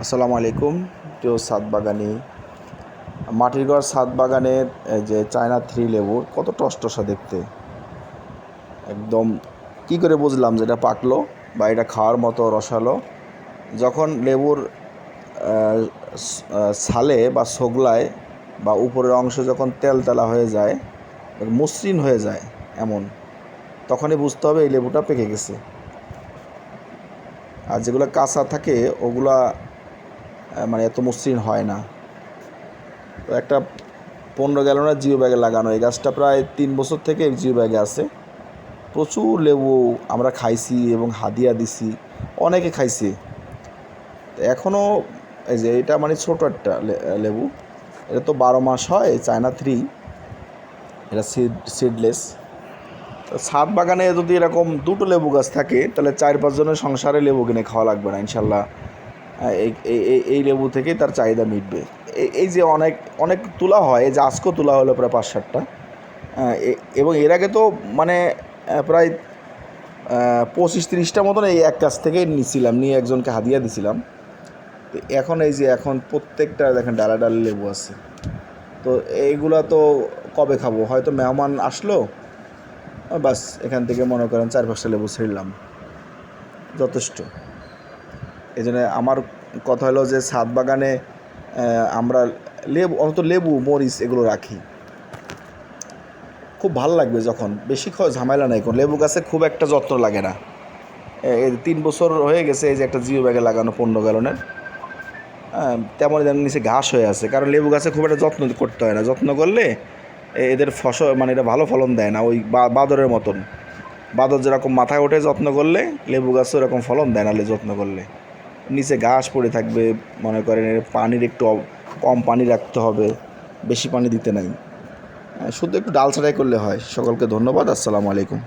আসসালামু আলাইকুম প্রিয় সাত বাগানি। মাটির ঘর সাত বাগানের যে চায়না থ্রি লেবুর কত টসটসা দেখতে। একদম কি করে বুঝলাম যে এটা পাকলো বা এটা খাওয়ার মতো রসালো? যখন লেবুর আহ, স- আহ, ছালে বা সোগলায় বা উপরের অংশ যখন তেলতেলা হয়ে যায় মসৃণ হয়ে যায় এমন তখনই বুঝতে হবে এই লেবুটা পেকে গেছে। আর যেগুলো কাঁচা থাকে ওগুলা মানে এত মসৃণ হয় না। তো একটা পনেরো গ্যালনের জিও ব্যাগে লাগানো, এই গাছটা প্রায় তিন বছর থেকে জিও ব্যাগে আছে। প্রচুর লেবু আমরা খাইছি এবং হাদিয়া দিছি, অনেকে খাইছে। এখনও এই যে এটা মানে ছোটো একটা লেবু, এটা তো বারো মাস হয়, চায়না থ্রি, এটা সিড সিডলেস ছাদ বাগানে যদি এরকম দুটো লেবু গাছ থাকে, তাহলে চার পাঁচজনের সংসারে লেবু কিনে খাওয়া লাগবে না, ইনশাল্লাহ। এই লেবু থেকেই তার চাহিদা মিটবে। এই- যে অনেক অনেক তোলা হয়, এই যে আজকেও তোলা হলো প্রায় পাঁচ সাতটা এবং এর আগে তো মানে প্রায় পঁচিশ তিরিশটা মতন এই এক কাছ থেকেই নিছিলাম, নিয়ে একজনকে হাদিয়া দিছিলাম। তো এখন এই যে এখন প্রত্যেকটা দেখেন ডালা ডালা লেবু আছে। তো এইগুলা তো কবে খাব? হয়তো মেহমান আসলো, বাস এখান থেকে মনে করেন চার পাঁচটা লেবু ছিঁড়লাম। যথেষ্ট। এই জন্য আমার কথা হলো যে ছাদ বাগানে আমরা লেবু অন্তত লেবু মরিচ এগুলো রাখি। খুব ভালো লাগবে যখন। বেশি ঝামেলা নাই কোন লেবু গাছে খুব একটা যত্ন লাগে না। এই তিন বছর হয়ে গেছে এই যে একটা জিও ব্যাগে লাগানো পনেরো গ্যালনের হ্যাঁ, তেমন নিচে ঘাস হয়ে আছে। কারণ লেবু গাছে খুব একটা যত্ন করতে হয় না। যত্ন করলে এদের ফসল মানে এটা ভালো ফলন দেয় না। ওই বাদরের মতন। বাদর যেরকম মাথায় ওঠে যত্ন করলে লেবু গাছও এরকম ফলন দেয় না যত্ন করলে। নিচে ঘাস পড়ে থাকবে, মনে করেন পানির একটু কম পানি রাখতে হবে, বেশি পানি দিতে নাই। শুধু একটু ডাল ছাড়াই করলে হয়। সকলকে ধন্যবাদ, আসসালামু আলাইকুম।